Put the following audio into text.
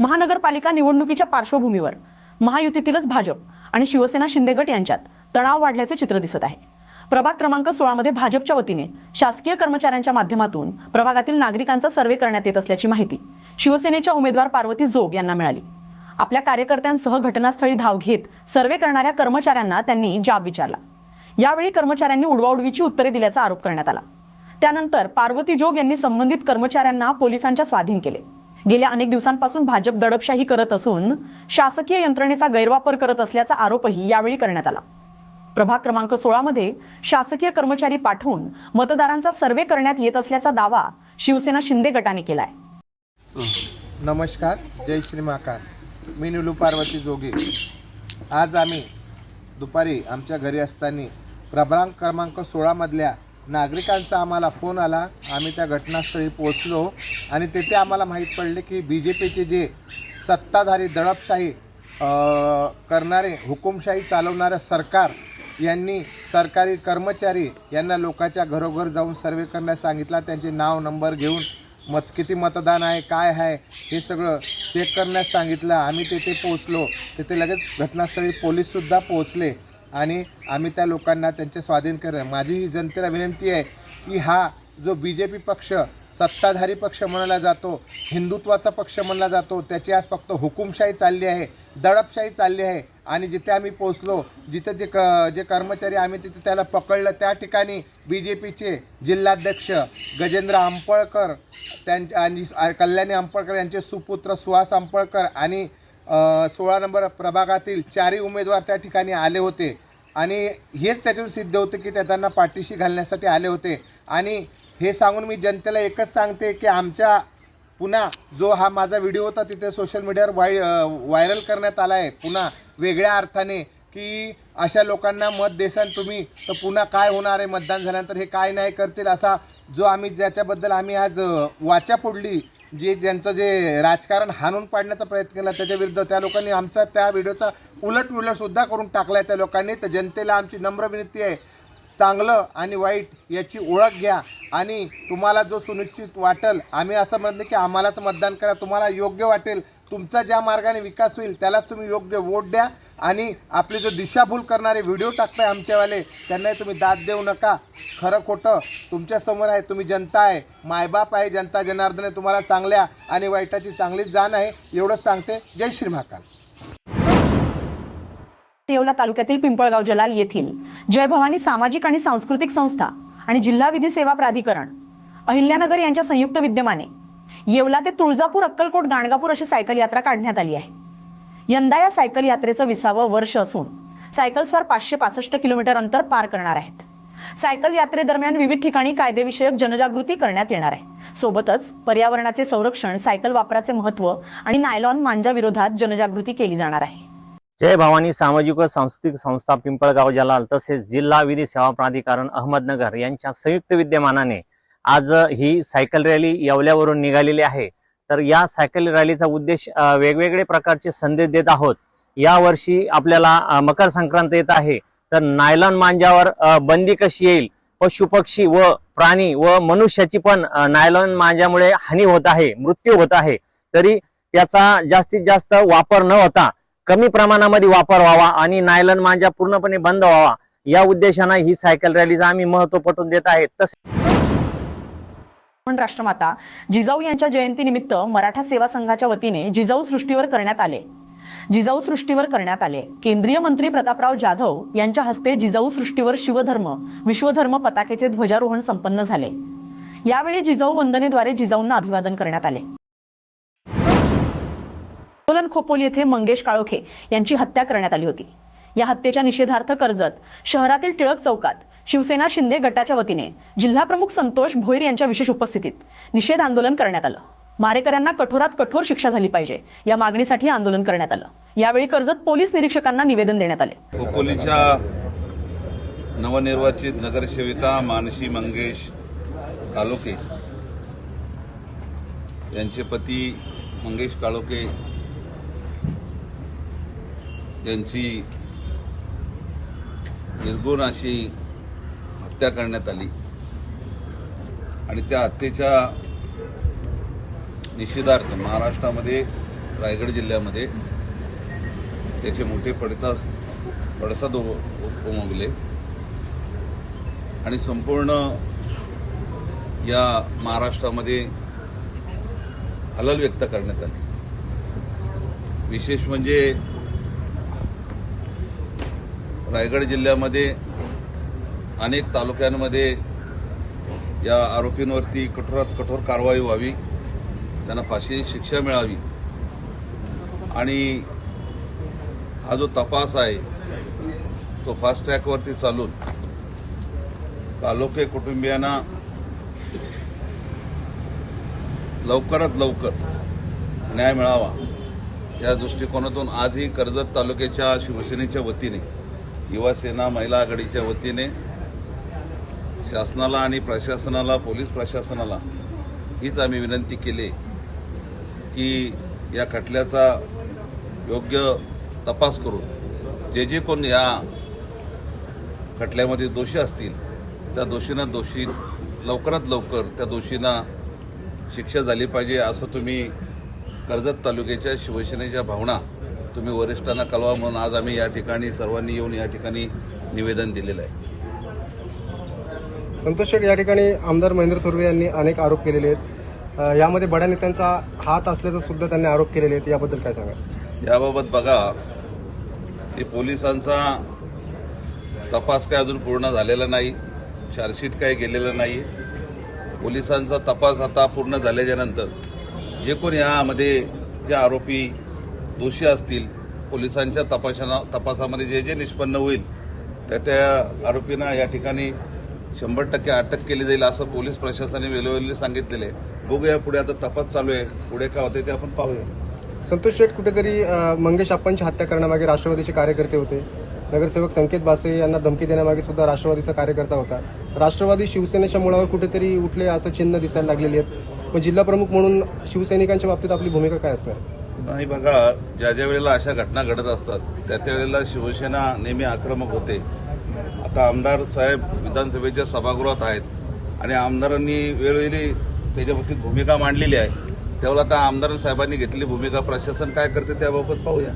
महानगरपालिका निवडणुकीच्या पार्श्वभूमीवर महायुतीतीलच भाजप आणि शिवसेना शिंदे गट यांच्यात तणाव वाढल्याचे चित्र दिसत आहे. प्रभाग क्रमांक सोळामध्ये भाजपच्या वतीने शासकीय कर्मचाऱ्यांच्या माध्यमातून प्रभागातील नागरिकांचा सर्वे करण्यात येत असल्याची माहिती शिवसेनेच्या उमेदवार पार्वती जोग यांना मिळाली. आपल्या कार्यकर्त्यांसह घटनास्थळी धाव घेत सर्वे करणाऱ्या कर्मचाऱ्यांना त्यांनी जाब विचारला. यावेळी कर्मचाऱ्यांनी उडवाउडवीची उत्तरे दिल्याचा आरोप करण्यात आला. त्यानंतर पार्वती जोग यांनी संबंधित कर्मचाऱ्यांना पोलिसांच्या स्वाधीन केले. गेल्या अनेक दिवसांपासून भाजप दडपशाही करत असून शासकीय यंत्रणेचा गैरवापर करत असल्याचा आरोपही यावेळी करण्यात आला. प्रभाग क्रमांक सोळामध्ये शासकीय कर्मचारी पाठवून मतदारांचा सर्वे करण्यात येत असल्याचा दावा शिवसेना शिंदे गटाने केलाय. नमस्कार जय श्री महाकाल. मी निलू पार्वती जोगे. आज आम्ही दुपारी आमच्या घरी असताना प्रभाग क्रमांक सोळामधल्या नागरिकांचा आम्हाला फोन आला. आम्ही त्या घटनास्थळी पोचलो आणि तेथे आम्हाला माहीत पडले की बी जे पीचे जे सत्ताधारी दडपशाही करणारे हुकुमशाही चालवणारं सरकार यांनी सरकारी कर्मचारी यांना लोकांच्या घरोघर जाऊन सर्वे करण्यास सांगितला. त्यांचे नाव नंबर घेऊन मत किती मतदान आहे काय आहे हे सगळं चेक करण्यास सांगितलं. आम्ही तेथे पोहोचलो. तिथे लगेच घटनास्थळी पोलीससुद्धा पोहोचले. आणि आम्ही त्या लोकांना त्यांचे स्वाधीन करणं माझी ही जनतेला विनंती आहे की हा जो बी जे पी पक्ष सत्ताधारी पक्ष म्हणला जातो हिंदुत्वाचा पक्ष म्हणला जातो त्याची आज फक्त हुकुमशाही चालली आहे दडपशाही चालली आहे. आणि जिथे आम्ही पोचलो जिथे जे क जे कर्मचारी आम्ही तिथे त्याला पकडलं त्या ठिकाणी बी जे पीचे जिल्हाध्यक्ष गजेंद्र आंपळकर त्यांच्या आणि कल्याणी आंपळकर यांचे सुपुत्र सुहास आंपळकर आणि सोळा नंबर प्रभागातील चारही उमेदवार त्या ठिकाणी आले होते. आणि हेच त्याच्यातून सिद्ध होतं की ते त्यांना पाठीशी घालण्यासाठी आले होते. आणि हे सांगून मी जनतेला एकच सांगते की आमच्या पुन्हा जो हा माझा व्हिडिओ होता तिथे सोशल मीडियावर वाय व्हायरल करण्यात आला आहे. पुन्हा वेगळ्या अर्थाने की अशा लोकांना मत देसान तुम्ही तर पुन्हा काय होणार आहे? मतदान झाल्यानंतर हे काय नाही करतील? असा जो आम्ही ज्याच्याबद्दल आम्ही आज वाचा फोडली जे ज्यांचं जे राजकारण हाणून पाडण्याचा प्रयत्न केला त्याच्याविरुद्ध त्या लोकांनी आमचा त्या व्हिडिओचा उलट सुद्धा करून टाकला आहे त्या लोकांनी. तर जनतेला आमची नम्र विनंती आहे चांगलं आणि वाईट याची ओळख घ्या आणि तुम्हाला जो सुनिश्चित वाटेल आम्ही असं म्हणलं की आम्हालाच मतदान करा तुम्हाला योग्य वाटेल तुमचा ज्या मार्गाने विकास होईल त्यालाच तुम्ही योग्य वोट द्या. आणि आपले जो दिशाभूल करणारे व्हिडिओ टाकताय आमच्यावाले त्यांनाही तुम्ही दाद देऊ नका. खरं खोटं तुमच्यासमोर आहे तुम्ही जनता आहे. मायबाप आहे जनता जनार्दन आहे तुम्हाला चांगल्या आणि वाईटाची चांगलीच जाण आहे एवढंच सांगते. जय श्री महाकाल. येवला तालुक्यातील पिंपळगाव जलाल येथील जय भवानी सामाजिक आणि सांस्कृतिक संस्था आणि जिल्हा विधी सेवा प्राधिकरण अहिल्यानगर यांच्या संयुक्त विद्यमाने येवला ते तुळजापूर अक्कलकोट गाणगापूर अशी सायकल यात्रा काढण्यात आली आहे. यंदा या सायकल यात्रेचं विसावं वर्ष असून सायकल्सवर पाचशे पासष्ट किलोमीटर अंतर पार करणार आहेत. सायकल यात्रेदरम्यान विविध ठिकाणी कायदेविषयक जनजागृती करण्यात येणार आहे. सोबतच पर्यावरणाचे संरक्षण सायकल वापराचे महत्त्व आणि नायलॉन मांजा विरोधात जनजागृती केली जाणार आहे. जय भवानी सामाजिक व सांस्कृतिक संस्था पिंपळगाव जलाल तसेच जिल्हा विधी सेवा प्राधिकरण अहमदनगर यांच्या संयुक्त विद्यमानाने आज ही सायकल रॅली येवल्यावरून निघालेली आहे. तर या सायकल रॅलीचा उद्देश वेगवेगळे प्रकारचे संदेश देत आहोत. या वर्षी आपल्याला मकर संक्रांत येत आहे. तर नायलॉन मांजावर बंदी कशी येईल? पशु पक्षी व प्राणी व मनुष्याची पण नायलॉन मांजामुळे हानी होत आहे मृत्यू होत आहे. तरी त्याचा जास्तीत जास्त वापर न होता कमी प्रमाणामध्ये वापर व्हावा आणि नायलॉन मांजा पूर्णपणे बंद व्हावा. या उद्देशानं ही सायकल रॅलीचा आम्ही महत्त्व पटवून देत आहे. तसे पण राष्ट्रमाता जिजाऊ यांच्या जयंतीनिमित्त मराठा सेवा संघाच्या वतीने जिजाऊ सृष्टीवर करण्यात आले. जिजाऊ सृष्टीवर करण्यात आले. केंद्रीय मंत्री प्रतापराव जाधव यांच्या हस्ते जिजाऊ सृष्टीवर शिवधर्म विश्वधर्म पताकेचे ध्वजारोहण संपन्न झाले. यावेळी जिजाऊ वंदनेद्वारे जिजाऊंना अभिवादन करण्यात आले. आंदोलन खोपोली येथे मंगेश काळोखे यांची हत्या करण्यात आली होती. या हत्येच्या निषेधार्थ कर्जत शहरातील टिळक चौकात शिवसेना शिंदे गटाच्या वतीने जिल्हाप्रमुख संतोष भोईर यांच्या विशेष उपस्थितीत निषेध आंदोलन करण्यात आलं. मारेकऱ्यांना कठोरात कठोर शिक्षा झाली पाहिजे या मागणीसाठी आंदोलन करण्यात आलं. यावेळी कर्जत पोलीस निरीक्षकांना निवेदन देण्यात आले. खोपोलीच्या नवनिर्वाचित नगरसेविका मानसी मंगेश कालोके यांचे पती मंगेश काळोके यांची निर्गुण अशी हत्या करण्यात आली. आणि त्या हत्येच्या निषेधार्थ महाराष्ट्रामध्ये रायगड जिल्ह्यामध्ये त्याचे मोठे पडतास पडसाद उमगले. आणि संपूर्ण या महाराष्ट्रामध्ये हलल व्यक्त करण्यात आली. विशेष म्हणजे रायगड जिल्ह्यामध्ये अनेक तालुक्यांमध्ये या आरोपींवरती कठोरात कठोर कारवाई व्हावी त्यांना फाशी शिक्षा मिळावी. आणि हा जो तपास आहे तो फास्ट ट्रॅकवरती चालून तालुके कुटुंबियांना लवकरात लवकर न्याय मिळावा या दृष्टिकोनातून आजही कर्जत तालुक्याच्या शिवसेनेच्या वतीने युवासेना महिला आघाडीच्या वतीने शासनाला आणि प्रशासनाला पोलीस प्रशासनाला हीच आम्ही विनंती केली की या खटल्याचा योग्य तपास करून जे जे कोण या खटल्यामध्ये दोषी असतील त्या दोषींना दोषी लवकरात लवकर त्या दोषींना शिक्षा झाली पाहिजे असं तुम्ही कर्जत तालुक्याच्या शिवसेनेच्या भावना तुम्ही वरिष्ठांना कळवा म्हणून आज आम्ही या ठिकाणी सर्वांनी येऊन या ठिकाणी निवेदन दिलेलं आहे. संतोष शेठ या ठिकाणी आमदार महेंद्र थोरवे यांनी अनेक आरोप केलेले आहेत. यामध्ये बड्या नेत्यांचा हात असल्याचा सुद्धा त्यांनी आरोप केलेले आहेत. याबद्दल काय सांगा याबाबत बघा की पोलिसांचा तपास काय अजून पूर्ण झालेला नाही चार्जशीट काय गेलेलं नाही. पोलिसांचा तपास आता पूर्ण झाल्याच्यानंतर जे कोण यामध्ये जे आरोपी दोषी असतील पोलिसांच्या तपासना तपासामध्ये जे जे निष्पन्न होईल त्या त्या आरोपींना या ठिकाणी शंभर टक्के अटक केली जाईल असं पोलीस प्रशासनाने वेळोवेळी सांगितलेलं. आहे बघूया पुढे आता तपास चालू आहे. पुढे काय होते ते आपण पाहूया. संतोष शेठ कुठेतरी मंगेश अप्पांची हत्या करण्यामागे राष्ट्रवादीचे कार्यकर्ते होते. नगरसेवक संकेत बासे यांना धमकी देण्यामागे सुद्धा राष्ट्रवादीचा कार्यकर्ता होता. राष्ट्रवादी शिवसेनेच्या मुळावर कुठेतरी उठले असं चिन्ह दिसायला लागलेली आहेत. मग जिल्हा प्रमुख म्हणून शिवसैनिकांच्या बाबतीत आपली भूमिका काय असणार? नाही बघा ज्या ज्या वेळेला अशा घटना घडत असतात त्या त्या वेळेला शिवसेना नेहमी आक्रमक होते. आता आमदार साहेब विधानसभेच्या सभागृहात आहेत आणि आमदारांनी वेळोवेळी त्याच्या बाबतीत भूमिका मांडलेली आहे. त्यावेळेला आता आमदार साहेबांनी घेतलेली भूमिका प्रशासन काय करते त्याबाबत पाहूया.